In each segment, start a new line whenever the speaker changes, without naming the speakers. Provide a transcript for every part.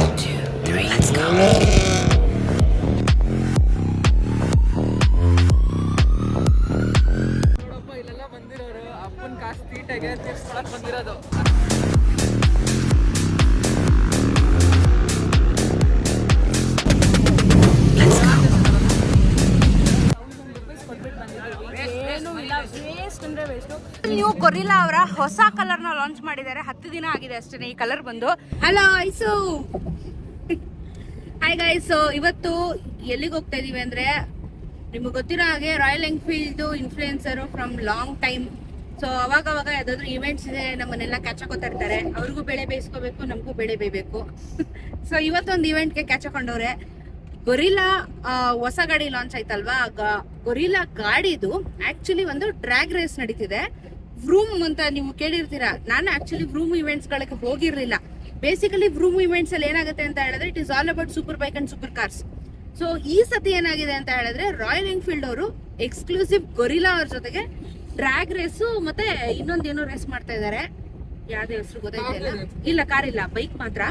ನೋಡಪ್ಪ
ನೀವು ಕೊರಿಲ್ಲಾ ಅವರ ಹೊಸ ಕಲರ್ನ ಲಾಂಚ್ ಮಾಡಿದ್ದಾರೆ. ಹತ್ತು ದಿನ ಆಗಿದೆ ಅಷ್ಟೇ ಈ ಕಲರ್ ಬಂದು. Hello ice. ಹಾಯ್ ಗೈಸ್ ಇವತ್ತು ಎಲ್ಲಿಗೆ ಹೋಗ್ತಾ ಇದೀವಿ ಅಂದ್ರೆ ನಿಮ್ಗೆ ಗೊತ್ತಿರೋ ಹಾಗೆ Royal Enfield influencer from long time so ಅವಾಗ ಅವಾಗ ಯಾವ್ದಾದ್ರು ಇವೆಂಟ್ಸ್ ಇದೆ, ನಮ್ಮನ್ನೆಲ್ಲ ಕ್ಯಾಚ್ ಇರ್ತಾರೆ. ಅವ್ರಿಗೂ ಬೆಳೆ ಬೇಯಿಸ್ಕೋಬೇಕು, ನಮಗೂ ಬೆಳೆ ಬೇಯಬೇಕು. ಸೊ ಇವತ್ತೊಂದು ಇವೆಂಟ್ಗೆ ಕ್ಯಾಚ್ ಹಾಕೊಂಡವ್ರೆ. ಗೊರಿಲಾ ಹೊಸ ಗಾಡಿ ಲಾಂಚ್ ಆಯ್ತಲ್ವಾ? ಗೊರಿಲಾ ಗಾಡಿದು ಆಕ್ಚುಲಿ ಒಂದು ಡ್ರ್ಯಾಗ್ ರೇಸ್ ನಡೀತಿದೆ. ವ್ರೂಮ್ ಅಂತ ನೀವು ಕೇಳಿರ್ತೀರಾ? ನಾನು ಆಕ್ಚುಲಿ ವ್ರೂಮ್ ಇವೆಂಟ್ಸ್ ಗಳಿಗೆ ಹೋಗಿರ್ಲಿಲ್ಲ. ಬೇಸಿಕಲಿ ವ್ರೂಮ್ ಇವೆಂಟ್ಸ್ ಅಲ್ಲಿ ಏನಾಗುತ್ತೆ ಅಂತ ಹೇಳಿದ್ರೆ it is all about super bike and super cars so ಈ ಸತಿ ಏನಾಗಿದೆ ಅಂತ ಹೇಳಿದ್ರೆ ರಾಯಲ್ ಎನ್ಫೀಲ್ಡ್ ಅವರು ಎಕ್ಸ್ಕ್ಲೂಸಿವ್ ಗೊರಿಲಾ ಅವ್ರ ಜೊತೆಗೆ ಡ್ರ್ಯಾಗ್ ರೇಸು ಮತ್ತೆ ಇನ್ನೊಂದೇನೋ ರೇಸ್ ಮಾಡ್ತಾ ಇದ್ದಾರೆ ಯಾವ್ದೇ ಹೆಸರು ಗೊತ್ತಾಯ್ತಿಲ್ಲ ಇಲ್ಲ. ಕಾರ್ ಇಲ್ಲ. ಬೈಕ್ ಮಾತ್ರ.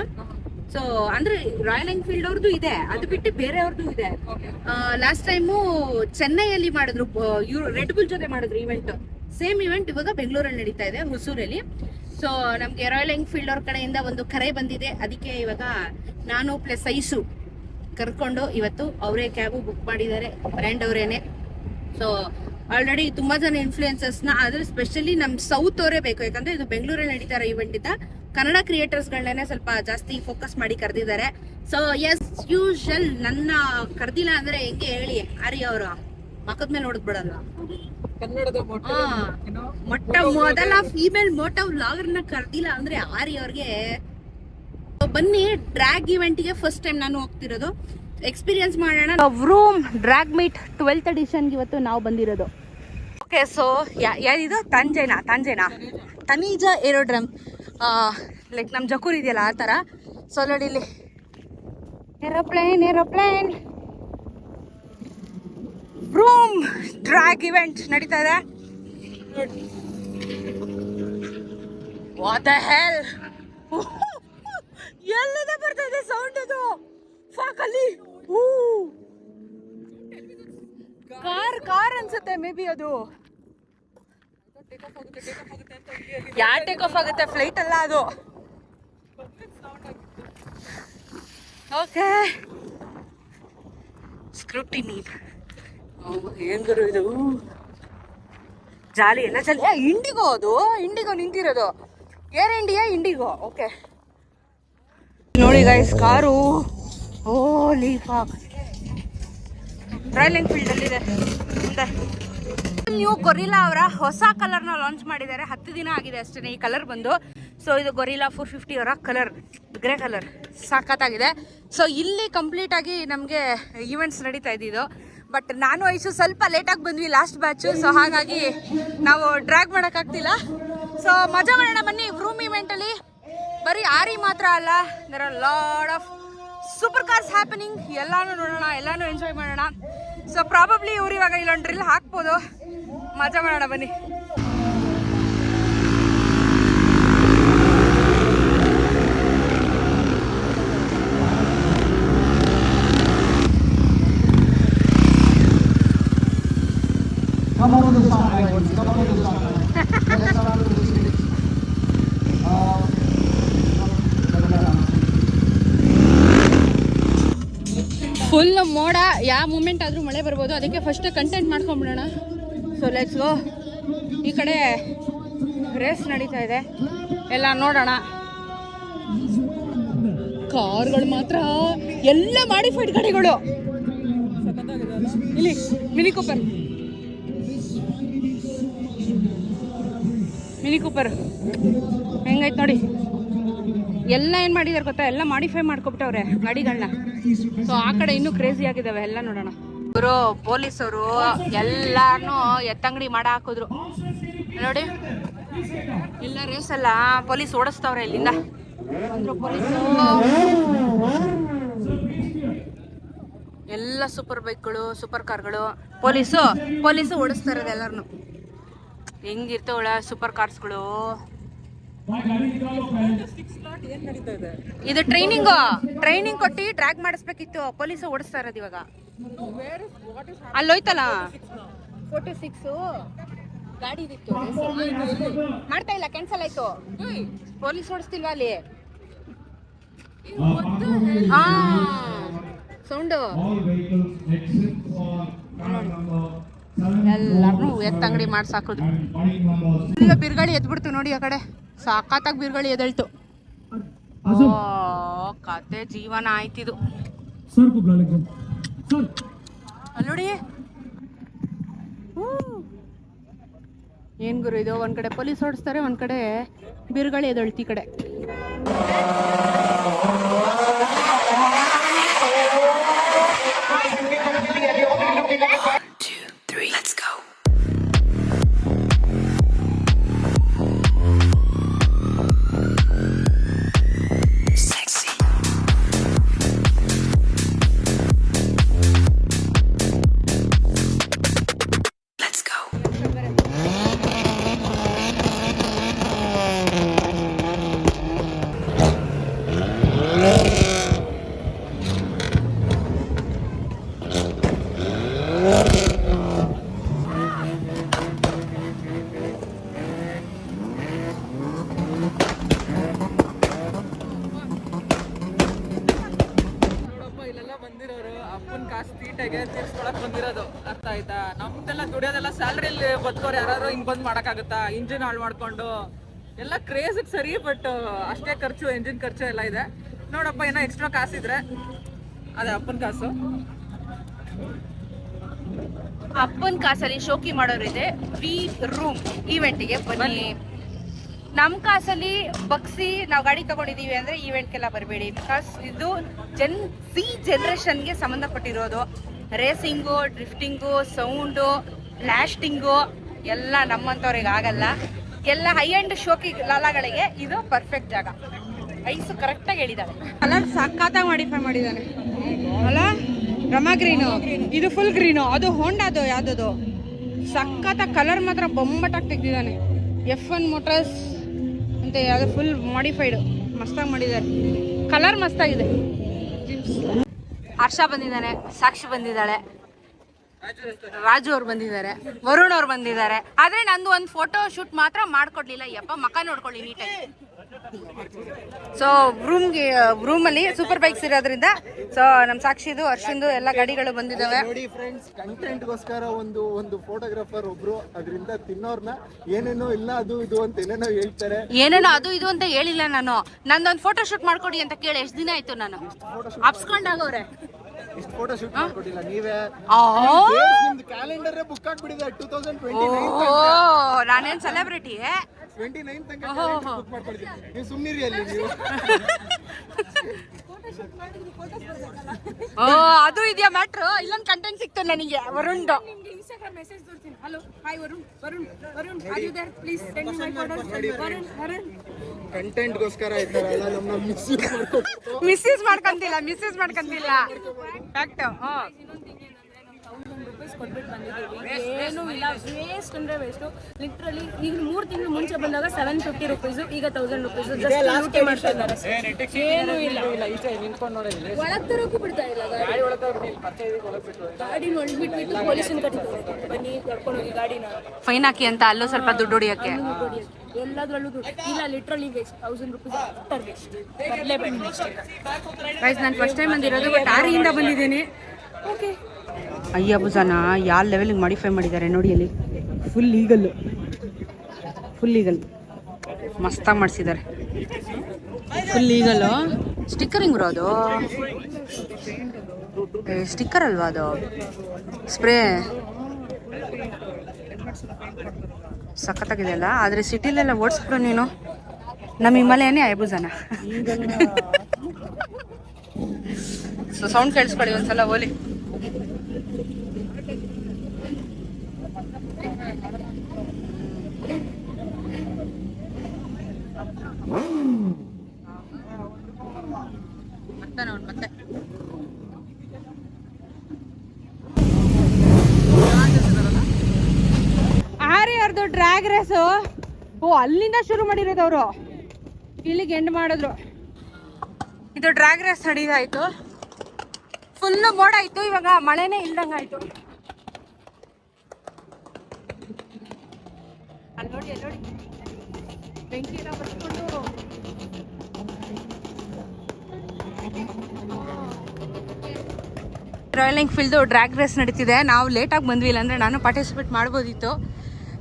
ಸೊ ಅಂದ್ರೆ ರಾಯಲ್ ಎನ್ಫೀಲ್ಡ್ ಅವ್ರದ್ದು ಇದೆ. ಅದು ಬಿಟ್ಟು ಬೇರೆಯವ್ರದ್ದು ಇದೆ. ಲಾಸ್ಟ್ ಟೈಮು ಚೆನ್ನೈಯಲ್ಲಿ ಮಾಡಿದ್ರು ರೆಡ್ ಬುಲ್ ಜೊತೆ ಮಾಡಿದ್ರು ಇವೆಂಟ್ ಸೇಮ್ ಇವೆಂಟ್ ಇವಾಗ ಬೆಂಗಳೂರಲ್ಲಿ ನಡೀತಾ ಇದೆ ಹುಸೂರಲ್ಲಿ ಸೊ ನಮ್ಗೆ ರಾಯಲ್ ಎನ್ಫೀಲ್ಡ್ ಅವ್ರ ಕಡೆಯಿಂದ ಒಂದು ಕರೆ ಬಂದಿದೆ. ಅದಕ್ಕೆ ಇವಾಗ ನಾನು ಪ್ಲಸ್ ಐಸು ಕರ್ಕೊಂಡು ಇವತ್ತು ಅವರೇ ಕ್ಯಾಬು ಬುಕ್ ಮಾಡಿದ್ದಾರೆ ಬ್ರ್ಯಾಂಡ್ ಅವರೇನೆ. ಸೊ ಆಲ್ರೆಡಿ ತುಂಬಾ ಜನ ಇನ್ಫ್ಲೂಯೆನ್ಸಸ್ನ ಆದರೆ ಸ್ಪೆಷಲಿ ನಮ್ಮ ಸೌತ್ ಅವರೇ ಬೇಕು. ಯಾಕಂದ್ರೆ ಇದು ಬೆಂಗಳೂರಲ್ಲಿ ನಡೀತಾರೆ ಇವೆಂಟ್ ಇಂದ ಕನ್ನಡ ಕ್ರಿಯೇಟರ್ಸ್ ಗಳನ್ನೇ ಸ್ವಲ್ಪ ಜಾಸ್ತಿ ಫೋಕಸ್ ಮಾಡಿ ಕರೆದಿದ್ದಾರೆ. ಸೊ ಎಸ್ ಯೂಶಲ್ ನನ್ನ ಕರೆದಿಲ್ಲ ಅಂದ್ರೆ ಹೆಂಗೆ ಹೇಳಿ ಆರ್ಯ ಅವರು ಮಕ್ಕದ ಮೇಲೆ ನೋಡಿದ್ಬಿಡಲ್ಲ
ಕನ್ನಡದ ಮೊಟ್ಟ
ಮೊದಲ ಫೀಮೇಲ್ ಮೋಟೋ ವ್ಲಾಗರ್ನ ಕರ್ದಿಲ್ಲ ಅಂದ್ರೆ ಆರ್ಯ ಅವ್ರಿಗೆ ಬನ್ನಿ ಡ್ರ್ಯಾಗ್ ಇವೆಂಟ್ಗೆ ಫಸ್ಟ್ ಟೈಮ್ ನಾನು ಹೋಗ್ತಿರೋದು. ಎಕ್ಸ್ಪೀರಿಯನ್ಸ್ ಮಾಡೋಣ. Vroom drag meet twelfth edition ಇವತ್ತು ನಾವು ಬಂದಿರೋದು. ಓಕೆ ಸೊ ಯಾವ್ದಿದು ತಂಜೆನಾ ತಂಜೆನಾ? ತನೀಜ ಏರೋಡ್ರಮ್ ಲೈಕ್ ನಮ್ಮ ಜಕೂರ್ ಇದೆಯಲ್ಲ ಆ ಥರ ಸೊ ನೋಡಿ ಇಲ್ಲಿ. Aeroplane aeroplane vroom drag event ನಡೀತಾ ಇದೆ. ಹೆಲ್ ಎಲ್ಲಿಂದ ಬರ್ತಾ ಇದೆ ಸೌಂಡ್ ಅದು ಅಲ್ಲಿ. ಕಾರ್ ಕಾರ್ ಅನ್ಸುತ್ತೆ ಮೇ ಬಿ ಅದು. ಯಾ ಟೇಕ್ ಆಫ್ ಆಗುತ್ತೆ? ಫ್ಲೈಟ್ ಅಲ್ಲ ಅದು. ಓಕೆ ಸ್ಕ್ರೂಟಿನಿ ಹೆಂಗರು ಇದು? ಜಾಲಿ ಎಲ್ಲ ಜಾಲಿ. ಇಂಡಿಗೋ ಅದು. ಇಂಡಿಗೋ ನಿಂತಿರೋದು. Air India, IndiGo. ಓಕೆ. ನೋಡಿ ಗೈಸ್ ಕಾರು. ಓ ಲೀಫಾ ರಾಯಲ್ ಎನ್ಫೀಲ್ಡ್ ಅಲ್ಲಿದೆ. ಇದೆ ನೀವು ಗೊರಿಲಾ ಅವರ ಹೊಸ ಕಲರ್ನ ಲಾಂಚ್ ಮಾಡಿದ್ದಾರೆ. ಹತ್ತು ದಿನ ಆಗಿದೆ ಅಷ್ಟೇ ಈ ಕಲರ್ ಬಂದು. ಸೊ ಇದು ಗೊರಿಲಾ ಫೋರ್ ಫಿಫ್ಟಿ ಅವರ ಕಲರ್ ಗ್ರೇ ಕಲರ್ ಸಾಕತ್ತಾಗಿದೆ ಸೊ ಇಲ್ಲಿ ಕಂಪ್ಲೀಟ್ ಆಗಿ ನಮಗೆ ಈವೆಂಟ್ಸ್ ನಡೀತಾ ಇದ್ದಿದ್ದು ಬಟ್ ನಾನು ಐಸು ಸ್ವಲ್ಪ ಲೇಟಾಗಿ ಬಂದ್ವಿ ಲಾಸ್ಟ್ ಬ್ಯಾಚು ಸೊ ಹಾಗಾಗಿ ನಾವು ಡ್ರ್ಯಾಗ್ ಮಾಡೋಕ್ಕಾಗ್ತಿಲ್ಲ ಸೊ ಮಜಾ ಮಾಡೋಣ ಬನ್ನಿ ರೂಮ್ ಇವೆಂಟಲ್ಲಿ ಬರೀ ಆರಿ ಮಾತ್ರ ಅಲ್ಲ there are lot of super cars happening ಎಲ್ಲಾನು ನೋಡೋಣ, ಎಲ್ಲಾನು ಎಂಜಾಯ್ ಮಾಡೋಣ. ಸೊ ಪ್ರಾಬಬ್ಲಿ ಇವ್ರು ಇವಾಗ ಇಲ್ಲೊಂದು ಡ್ರಿಲ್ ಹಾಕ್ಬೋದು. ಮಜಾ ಮಾಡೋಣ ಬನ್ನಿ. ಯಾವ ಮೂಮೆಂಟ್ ಆದರೂ ಮಳೆ ಬರ್ಬೋದು. ಅದಕ್ಕೆ ಫಸ್ಟ್ ಕಂಟೆಂಟ್ ಮಾಡ್ಕೊಂಬಿಡೋಣ. ಸೊ ಲೆಟ್ಸ್ ಗೋ ಈ ಕಡೆ ರೇಸ್ ನಡೀತಾ ಇದೆ. ಎಲ್ಲ ನೋಡೋಣ. ಕಾರ್ಗಳು ಮಾತ್ರ ಎಲ್ಲ ಮಾಡಿಫೈಡ್ ಗಾಡಿಗಳು. ಇಲ್ಲಿ ಮಿನಿ ಕೂಪರ್ ಮಿನಿ ಕೂಪರ್ ಹೆಂಗೈತೆ ನೋಡಿ. ಎಲ್ಲ ಏನು ಮಾಡಿದಾರೆ ಗೊತ್ತಾ? ಎಲ್ಲ ಮಾಡಿಫೈ ಮಾಡ್ಕೊಬಿಟ್ಟವ್ರೆ ಗಾಡಿಗಳನ್ನ ಸೊ ಆ ಕಡೆ ಇನ್ನೂ ಕ್ರೇಜಿ ಆಗಿದಾವೆ ಎಲ್ಲ ನೋಡೋಣ. ಇವರು ಪೊಲೀಸರು ಎಲ್ಲಾರನು ಎತ್ತಂಗಡಿ ಮಾಡ ಹಾಕಿದ್ರು. ನೋಡಿ. ಇಲ್ಲ ರೇಸ್ ಅಲ್ಲ ಪೊಲೀಸ್ ಓಡಿಸ್ತವ್ರೆ ಇಲ್ಲಿಂದ. ಅಂದ್ರೆ ಪೊಲೀಸು ಎಲ್ಲ ಸೂಪರ್ ಬೈಕ್ಗಳು ಸೂಪರ್ ಕಾರ್ಗಳು ಪೊಲೀಸು ಪೊಲೀಸು ಓಡಿಸ್ತಾರೆ ಎಲ್ಲರನ್ನು ಹೆಂಗಿರ್ತವಳ ಸೂಪರ್ ಕಾರ್ಸ್ಗಳು
ಇದೆ
ಇದು ಟ್ರೈನಿಂಗ್. ಟ್ರೈನಿಂಗ್ ಕೊಟ್ಟು ಟ್ರ್ಯಾಕ್ ಮಾಡಿಸ್ಬೇಕಿತ್ತು. ಪೊಲೀಸ್ ಓಡಿಸ್ತಾ ಇರೋದು ಇವಾಗ. ಅಲ್ಲೋಯ್ತಲ್ಲ ಫೋರ್ಟಿ ಸಿಕ್ಸ್. ಗಾಡಿ ಇದಿತ್ತು. ಮಾಡ್ತಾ ಇಲ್ಲ ಕ್ಯಾನ್ಸಲ್ ಆಯ್ತು. ಪೊಲೀಸ್ ಓಡಿಸ್ತಿಲ್ವಾ ಅಲ್ಲಿ? ಹಾ sound.
All vehicles exit for car number seven
ಎಲ್ಲಾರ್ನು ಎತ್ತ ಅಂಗಡಿ ಮಾಡ್ಸಾಕೋದು ಫುಲ್ ಬಿರ್ಗಾಳಿ ಎದ್ಬಿಡ್ತು ನೋಡಿ ಆ ಕಡೆ. ಸಾಕಾತಾಗಿ ಬಿರುಗಾಳಿ ಎದಳ್ತು. ಕತೆ ಜೀವನ ಆಯ್ತಿದು. ಅಲ್ಲೋಡಿ ಏನ್ ಗುರು ಇದು? ಒಂದ್ ಕಡೆ ಪೊಲೀಸ್ ಹೊಡಿಸ್ತಾರೆ ಒಂದ್ ಕಡೆ ಬಿರುಗಾಳಿ ಎದಳ್ತಿ ಕಡೆ.
ತೀರ್ಸ್ಕೊಳಕ್ ಬಂದಿರೋದು ಅರ್ಥ ಆಯ್ತಾ? ನಮ್ದೆಲ್ಲ ದುಡಿಯೋದೆಲ್ಲ ಸ್ಯಾಲ್ರಿಲಿ ಬದುಕೋರು ಯಾರು ಹಿಂಗ್ ಬಂದ್ ಮಾಡಕ್ಕಾಗುತ್ತಾ? ಇಂಜಿನ್ ಹಾಳು ಮಾಡ್ಕೊಂಡು. ಎಲ್ಲ ಕ್ರೇಜ್ ಸರಿ ಬಟ್ ಅಷ್ಟೇ ಖರ್ಚು ಇಂಜಿನ್ ಖರ್ಚು ಎಲ್ಲ ಇದೆ. ನೋಡಪ್ಪ ಏನೋ ಎಕ್ಸ್ಟ್ರಾ ಕಾಸಿದ್ರೆ ಅದೇ ಅಪ್ಪನ ಕಾಸು.
ಅಪ್ಪನ ಕಾಸಲ್ಲಿ ಶೋಕಿ ಮಾಡೋರಿದೆ. ವಿ ರೂಮ್ ಈವೆಂಟ್ಗೆ ಬನ್ನಿ. ನಮ್ಮ ಕಾಸಲ್ಲಿ ಬಗ್ಸಿ ನಾವು ಗಾಡಿ ತಗೊಂಡಿದೀವಿ ಅಂದ್ರೆ ಈವೆಂಟ್ಗೆಲ್ಲ ಬರಬೇಡಿ. ಬಿಕಾಸ್ ಇದು ಜನ್ ಸಿ ಜನ್ರೇಷನ್ಗೆ ಸಂಬಂಧಪಟ್ಟಿರೋದು. ರೇಸಿಂಗು, ಡ್ರಿಫ್ಟಿಂಗು, ಸೌಂಡು ಬ್ಲಾಸ್ಟಿಂಗು ಎಲ್ಲ ನಮ್ಮಂಥವ್ರಿಗೆ ಆಗಲ್ಲ. ಎಲ್ಲ ಹೈ ಅಂಡ್ ಶೋಕಿ ಲಾಲಾಗಳಿಗೆ ಇದು ಪರ್ಫೆಕ್ಟ್ ಜಾಗ. ಐಸು ಕರೆಕ್ಟಾಗಿ ಹೇಳಿದ್ದಾಳೆ ಕಲರ್ ಸಕ್ಕತ್ತಾಗಿ ಮಾಡಿಫೈ ಮಾಡಿದ್ದಾನೆ ಅಲ್ಲ ರಮ ಗ್ರೀನು ಇದು ಫುಲ್ ಗ್ರೀನು ಅದು ಹೋಂಡಾದು ಯಾವುದದು? ಸಕ್ಕತ್ತಾಗಿ ಕಲರ್ ಮಾತ್ರ ಬೊಂಬಟಾಗಿ ತೆಗ್ದಿದ್ದಾನೆ. ಎಫ್ ಒನ್ ಮೋಟರ್ಸ್ ಅಂತ ಯಾವುದು ಫುಲ್ ಮಾಡಿಫೈಡು ಮಸ್ತಾಗಿ ಮಾಡಿದ್ದಾರೆ. ಕಲರ್ ಮಸ್ತಾಗಿದೆ. ಹರ್ಷ ಬಂದಿದ್ದಾನೆ ಸಾಕ್ಷಿ ಬಂದಿದ್ದಾಳೆ. ರಾಜು ಅವ್ರು ಬಂದಿದ್ದಾರೆ ವರುಣ್ ಅವ್ರು ಬಂದಿದ್ದಾರೆ. ಆದ್ರೆ ನಂದು ಒಂದು ಫೋಟೋ ಶೂಟ್ ಮಾತ್ರ ಮಾಡ್ಕೊಡ್ಲಿಲ್ಲ ಯಪ್ಪ ಮಕ ನೋಡ್ಕೊಳ್ಳಿ ನೀಟಾಗಿ ಸೊ ರೂಮ್ಗೆ ರೂಮಲ್ಲಿ ಸೂಪರ್ ಬೈಕ್ಸ್ ಇರೋದ್ರಿಂದ ಸೊ ನಮ್ಮ ಸಾಕ್ಷಿದು ಅರ್ಶಿಂದು ಎಲ್ಲ ಗಾಡಿಗಳು ಬಂದಿದ್ದಾವೆ
ನೋಡಿ ಫ್ರೆಂಡ್ಸ್ ಕಂಟೆಂಟ್ಗೋಸ್ಕರ ಒಂದು ಒಂದು ಫೋಟೋಗ್ರಾಫರ್ ಒಬ್ರು ಅದರಿಂದ ತಿನ್ನೋರ್ನ ಏನೇನೋ ಇಲ್ಲ ಅದು ಇದು ಅಂತ ಏನೇನೋ ಹೇಳ್ತಾರೆ.
ಏನೇನೋ ಅದು ಇದು ಅಂತ ಹೇಳಿಲ್ಲ ನಾನು. ನಂದೊಂದು ಫೋಟೋ ಶೂಟ್ ಮಾಡ್ಕೊಡಿ ಅಂತ ಕೇಳಿ ಎಷ್ಟು ದಿನ ಆಯ್ತು ನಾನು? ಅಪ್ಸ್ಕೊಂಡಾಗವ್ರೆ.
ಇಷ್ಟು ಫೋಟೋ ಶೂಟ್ ಮಾಡ್ಕೊಟ್ಟಿಲ್ಲ. ನೀವೇ ನಿಮ್ದು ಕ್ಯಾಲೆಂಡರ್ ಬುಕ್ ಆಗ್ಬಿಡಿದೆ ಟೂ ತೌಸಂಡ್ ಟ್ವೆಂಟಿ
ಓ ನಾನೇನ್ ಸೆಲೆಬ್ರಿಟಿ
ಟ್ವೆಂಟಿ ನೈನ್ ತನಕ ಬುಕ್ ಮಾಡ್ಕೊಟ್ಟಿದ್ದೀನಿ ನೀವು ಸುಮ್ಮನಿರಿ ಅಲ್ಲಿ ನೀವು.
ಓ ಅದು ಇದೆಯಾ ಮ್ಯಾಟ್ರು ಇಲ್ಲೊಂದು ಕಂಟೆಂಟ್ ಸಿಕ್ತು ನನಗೆ ವರುಣ್ದು
ಇನ್ಸ್ಟಾಗ್ರಾಮ್ ಮೆಸೇಜ್ ತೋರಿಸ್ತೀನಿ. Hello hi Varun Varun Varun are you there please send my photos Varun Varun.
ಕಂಟೆಂಟ್ಗೋಸ್ಕರ ಇದ್ದಾರಲ್ಲ ನಮ್ಮನ್ನ ಮಿಸ್ ಮಾಡ್ಕೊಟ್ಟು
ಮಿಸ್ಯೂಸ್ ಮಾಡ್ಕೊಂತಿಲ್ಲ ಮಿಸ್ಯೂಸ್ ಮಾಡ್ಕೊಂತಿಲ್ಲ. ಫ್ಯಾಕ್ಟ್
ತೌಸಂಡ್ ರುಪೀಸ್ ಕೊಟ್ಬಿಟ್ಟು ಬಂದಿದ್ದೀವಿ. ಏನು ಇಲ್ಲ ವೇಸ್ಟ್ ಅಂದ್ರೆ ವೇಸ್ಟು ಲಿಟ್ರಲಿ ಈಗ ಮೂರು ತಿಂಗಳು ಮುಂಚೆ ಬಂದಾಗ ಸೆವೆನ್ ಫಿಫ್ಟಿ ರುಪೀಸು ಈಗ ತೌಸಂಡ್ ರುಪೀಸ್ ಜಸ್ಟ್ ಮಾಡ್ತಾ ಇದ್ದಾರೆ. ಏನು ಇಲ್ಲ.
ಇಲ್ಲ ಈಚೆ ನಿಂತ್ಕೊಂಡು ನೋಡಿಲ್ಲ
ಒಳಗ್ ತರೋಕ್ಕೂ ಬಿಡ್ತಾ ಇಲ್ಲ ಗಾಡಿ. ಗಾಡಿನ ಒಳಗ್ಬಿಟ್ಬಿಟ್ಟು ಪೊಲೀಸನ್ ಕಟ್ಟಿದ್ದಾರೆ ಬನ್ನಿ ಕರ್ಕೊಂಡು ಹೋಗಿ ಗಾಡಿನ.
ಫೈನ್ ಹಾಕಿ ಅಂತ ಅಲ್ಲೂ ಸ್ವಲ್ಪ ದುಡ್ಡು ಹೊಡಿಯಕ್ಕೆ.
ಎಲ್ಲದ್ರಲ್ಲೂ ದುಡ್ಡು. ಇಲ್ಲ ಲಿಟ್ರಲಿ ವೇಸ್ಟ್ ತೌಸಂಡ್ ರುಪೀಸ್ ಅಷ್ಟರ್ ವೇಸ್ಟ್
ನಾನು ಫಸ್ಟ್ ಟೈಮ್ ಬಂದಿರೋದು ಬಟ್ ಆರಿಯಿಂದ ಬಂದಿದ್ದೀನಿ.
ಓಕೆ
ಅಯ್ಯ ಬುಜಾನ ಯಾವ ಲೆವೆಲಿಗೆ ಮಾಡಿಫೈ ಮಾಡಿದ್ದಾರೆ ನೋಡಿ ಅಲ್ಲಿ. ಫುಲ್ ಲೀಗಲ್ ಫುಲ್ ಲೀಗಲ್ ಮಸ್ತಾಗಿ ಮಾಡಿಸಿದ್ದಾರೆ. ಫುಲ್ ಲೀಗಲ್ಲು ಸ್ಟಿಕ್ಕರಿಂಗ್ ಅದು ಸ್ಟಿಕ್ಕರ್ ಅಲ್ವಾ ಅದು? ಸ್ಪ್ರೇ ಸಖತ್ತಾಗಿದೆ ಅಲ್ಲ ಆದರೆ ಸಿಟಿಲೆಲ್ಲ ಓಡಿಸ್ಬಿಡು ನೀನು. ನಮ್ಮ ಹಿಮಾಲಯನೇ ಅಯ್ಯಭುಜಾನ ಸೊ ಸೌಂಡ್ ಕೇಳಿಸ್ಕೊಳ್ಳಿ ಒಂದ್ಸಲ ಓಲಿ. ಮತ್ತೆ ಅವ್ನು ಮತ್ತೆ. ಆರ್ಯ ಅವ್ರದ್ದು ಡ್ರ್ಯಾಗ್ ರೇಸು ಓ ಅಲ್ಲಿಂದ ಶುರು ಮಾಡಿರೋದು ಅವರು. ಇಲ್ಲಿಗೆ ಎಂಡ್ ಮಾಡಿದ್ರು. ಇದು ಡ್ರ್ಯಾಗ್ ರೇಸ್ ನಡೀದಾಯ್ತು. ಫುಲ್ ಮೋಡ ಆಯ್ತು ಇವಾಗ ಮಳೆನೇ ಇಲ್ದಂಗಾಯ್ತು ಅಲ್ಲಿ ನೋಡಿ ಅಲ್ಲಿ ನೋಡಿ. ಬೆಂಕಿ ಎಲ್ಲ ಬರ್ಸ್ಕೊಂಡು ರಾಯಲ್ ಎನ್ಫೀಲ್ಡು ಡ್ರ್ಯಾಗ್ ರೇಸ್ ನಡೀತಿದೆ. ನಾವು ಲೇಟಾಗಿ ಬಂದ್ವಿ, ಇಲ್ಲಾಂದರೆ ನಾನು ಪಾರ್ಟಿಸಿಪೇಟ್ ಮಾಡ್ಬೋದಿತ್ತು.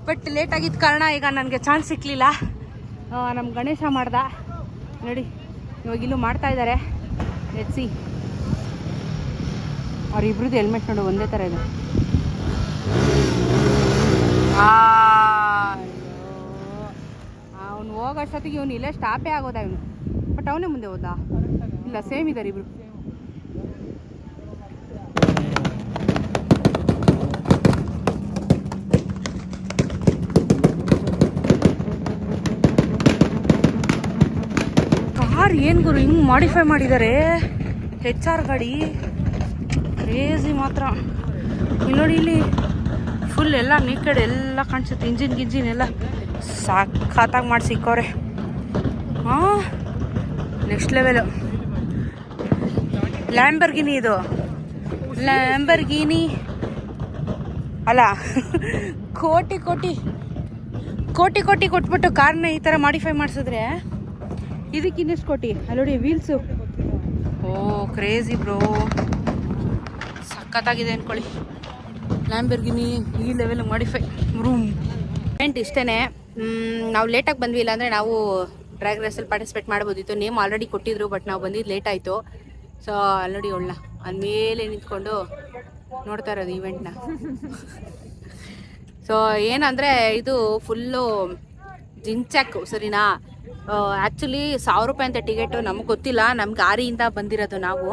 ಬಟ್ ಲೇಟ್ ಆಗಿದ್ದ ಕಾರಣ ಈಗ ನನಗೆ ಚಾನ್ಸ್ ಸಿಕ್ಕಲಿಲ್ಲ ನಮ್ಮ ಗಣೇಶ ಮಾಡ್ದ. ನೋಡಿ, ಇವಾಗ ಇಲ್ಲೂ ಮಾಡ್ತಾ ಇದ್ದಾರೆ ಎತ್ಸಿ ಅವ್ರಿಬ್ರದ್ದು ಹೆಲ್ಮೆಟ್ ನೋಡು, ಒಂದೇ ಥರ ಇದೆ. ಅವನು ಹೋಗೋಷ್ಟೊತ್ತಿಗೆ ಇವನು ಇಲ್ಲೇ ಸ್ಟಾಪೇ ಆಗೋದ ಇವನು. ಬಟ್ ಅವನೇ ಮುಂದೆ ಹೋದ. ಇಲ್ಲ, ಸೇಮ್ ಇದ್ದಾರೆ ಇಬ್ರು. ಕಾರ್ ಏನು ಗುರು, ಹಿಂಗೆ ಮಾಡಿಫೈ ಮಾಡಿದ್ದಾರೆ ಹೆಚ್ ಆರ್ ಗಾಡಿ. ಕ್ರೇಜಿ ಮಾತ್ರ. ಇಲ್ಲಿ ನೋಡಿ ಇಲ್ಲಿ ಫುಲ್ ಎಲ್ಲ ನೀಕೆಡ್ ಎಲ್ಲ ಕಾಣಿಸುತ್ತೆ ಇಂಜಿನ್ ಗಿಂಜಿನ್ ಎಲ್ಲ. ಸಾಕಾತಾಗಿ ಮಾಡಿ ಸಿಕ್ಕವ್ರೆ ಹಾಂ? ನೆಕ್ಸ್ಟ್ ಲೆವೆಲು ಲ್ಯಾಂಬರ್ಗಿನಿ ಇದು. ಲ್ಯಾಂಬರ್ಗಿನಿ ಅಲ್ಲ, ಕೋಟಿ ಕೋಟಿ ಕೋಟಿ ಕೋಟಿ ಕೊಟ್ಬಿಟ್ಟು ಕಾರ್ನ ಈ ಥರ ಮಾಡಿಫೈ ಮಾಡಿಸಿದ್ರೆ ಇದಕ್ಕೆ ಇನ್ನೆಷ್ಟು ಕೋಟಿ? ಅಲ್ಲೋಡಿ ವೀಲ್ಸು ಓ ಕ್ರೇಜಿ ಬ್ರೋ ಸಖತ್ತಾಗಿದೆ ಅಂದ್ಕೊಳ್ಳಿ ಲ್ಯಾಂಬರ್ಗಿನಿ ಈ ಲೆವೆಲ್ ಮಾಡಿಫೈ ರೂಮ್ ಪಾಯಿಂಟ್ ಇಷ್ಟೇ ನಾವು ಲೇಟಾಗಿ ಬಂದ್ವಿ, ಇಲ್ಲಾಂದರೆ ನಾವು ಡ್ರ್ಯಾಗ್ ರೇಸಲ್ಲಿ ಪಾರ್ಟಿಸಿಪೇಟ್ ಮಾಡ್ಬೋದಿತ್ತು. ನೇಮ್ ಆಲ್ರೆಡಿ ಕೊಟ್ಟಿದ್ರು ಬಟ್ ನಾವು ಬಂದಿದ್ದು ಲೇಟ್ ಆಯಿತು. ಸೊ ಅಲ್ಲಿ ನೋಡಿ ಒಳ್ಳ. ಅಲ್ಲಿ ಮೇಲೆ ನಿಂತ್ಕೊಂಡು ನೋಡ್ತಾ ಇರೋದು ಈವೆಂಟ್ನ ಸೊ ಏನಂದರೆ ಇದು ಫುಲ್ಲು ಜಿಂಚಾಕು, ಸರಿನಾ? ಆ್ಯಕ್ಚುಲಿ ಸಾವಿರ ರೂಪಾಯಿ ಅಂತ ಟಿಕೆಟು ನಮಗೆ ಗೊತ್ತಿಲ್ಲ. ನಮ್ಗೆ ಆರಿಯಿಂದ ಬಂದಿರೋದು ನಾವು.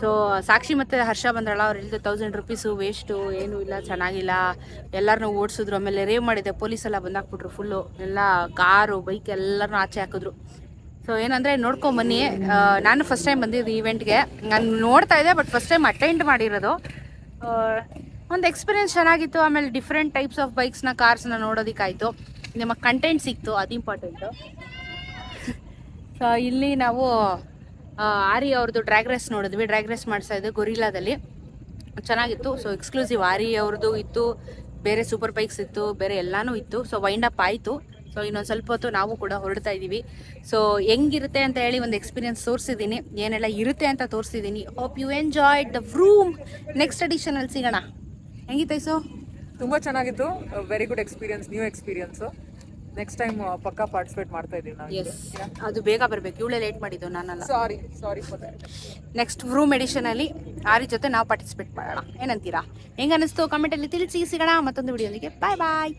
ಸೊ ಸಾಕ್ಷಿ ಮತ್ತು ಹರ್ಷ ಬಂದ್ರಲ್ಲ, ಅವ್ರು ಹೇಳಿದ್ರು ತೌಸಂಡ್ ರುಪೀಸು ವೇಸ್ಟು ಏನೂ ಇಲ್ಲ, ಚೆನ್ನಾಗಿಲ್ಲ. ಎಲ್ಲರನ್ನೂ ಓಡಿಸಿದ್ರು. ಆಮೇಲೆ ರೇವ್ ಮಾಡಿದೆ. ಪೊಲೀಸೆಲ್ಲ ಬಂದಾಕ್ಬಿಟ್ರು ಫುಲ್ಲು ಎಲ್ಲ ಕಾರು ಬೈಕ್ ಎಲ್ಲರನ್ನೂ ಆಚೆ ಹಾಕಿದ್ರು. ಸೊ ಏನಂದರೆ ನೋಡ್ಕೊಂಬನ್ನಿ ನಾನು ಫಸ್ಟ್ ಟೈಮ್ ಬಂದಿದ್ದು ಈವೆಂಟ್ಗೆ ನಾನು ನೋಡ್ತಾ ಇದ್ದೆ ಬಟ್ ಫಸ್ಟ್ ಟೈಮ್ ಅಟೆಂಡ್ ಮಾಡಿರೋದು. ಒಂದು ಎಕ್ಸ್ಪೀರಿಯನ್ಸ್ ಚೆನ್ನಾಗಿತ್ತು. ಆಮೇಲೆ ಡಿಫ್ರೆಂಟ್ ಟೈಪ್ಸ್ ಆಫ್ ಬೈಕ್ಸ್ನ ಕಾರ್ಸ್ನ ನೋಡೋದಕ್ಕಾಯಿತು. ನಿಮಗೆ ಕಂಟೆಂಟ್ ಸಿಕ್ತು, ಅದು ಇಂಪಾರ್ಟೆಂಟು ಸೊ ಇಲ್ಲಿ ನಾವು ಆರಿ ಅವ್ರದ್ದು ಡ್ರ್ಯಾಗ್ ರೇಸ್ ನೋಡಿದ್ವಿ. ಡ್ರ್ಯಾಗ್ ರೇಸ್ ಮಾಡಿಸ್ತಾ ಇದ್ದೆ ಗೊರಿಲ್ಲಾದಲ್ಲಿ ಚೆನ್ನಾಗಿತ್ತು. ಸೊ ಎಕ್ಸ್ಕ್ಲೂಸಿವ್ ಆರಿ ಅವ್ರದ್ದು ಇತ್ತು. ಬೇರೆ ಸೂಪರ್ ಬೈಕ್ಸ್ ಇತ್ತು. ಬೇರೆ ಎಲ್ಲಾನು ಇತ್ತು. ಸೊ ವೈಂಡ್ ಅಪ್ ಆಯಿತು. ಸೊ ಇನ್ನೊಂದು ಸ್ವಲ್ಪ ಹೊತ್ತು ನಾವು ಕೂಡ ಹೊರಡ್ತಾ ಇದ್ದೀವಿ ಸೊ ಹೆಂಗಿರುತ್ತೆ ಅಂತ ಹೇಳಿ ಒಂದು ಎಕ್ಸ್ಪೀರಿಯನ್ಸ್ ತೋರಿಸಿದ್ದೀನಿ. ಏನೆಲ್ಲ ಇರುತ್ತೆ ಅಂತ ತೋರಿಸಿದ್ದೀನಿ. Hope you enjoyed the vroom next ಅಡಿಷನಲ್ಲಿ ಸಿಗೋಣ. ಹೆಂಗಿತ್ತೈಸು
ತುಂಬ ಚೆನ್ನಾಗಿತ್ತು. Very good experience new experience next time ಪಕ್ಕಾ ಪಾರ್ಟಿಸಿಪೇಟ್ ಮಾಡ್ತಾ ಇದ್ದೀವಿ ನಾವು
ಎಸ್ ಅದು ಬೇಗ ಬರಬೇಕು. ಇವಳೇ ಲೇಟ್ ಮಾಡಿದ್ದು ನಾನಲ್ಲ.
Sorry sorry for that
next vroom ಎಡಿಷನಲ್ಲಿ Aari ಜೊತೆ ನಾವು ಪಾರ್ಟಿಸಿಪೇಟ್ ಮಾಡೋಣ. ಏನಂತೀರಾ? ಹೆಂಗ ಅನಿಸ್ತು ಕಮೆಂಟಲ್ಲಿ ತಿಳಿಸಿ. ಸಿಗೋಣ ಮತ್ತೊಂದು ವಿಡಿಯೋಲಿಗೆ ಬಾಯ್ ಬಾಯ್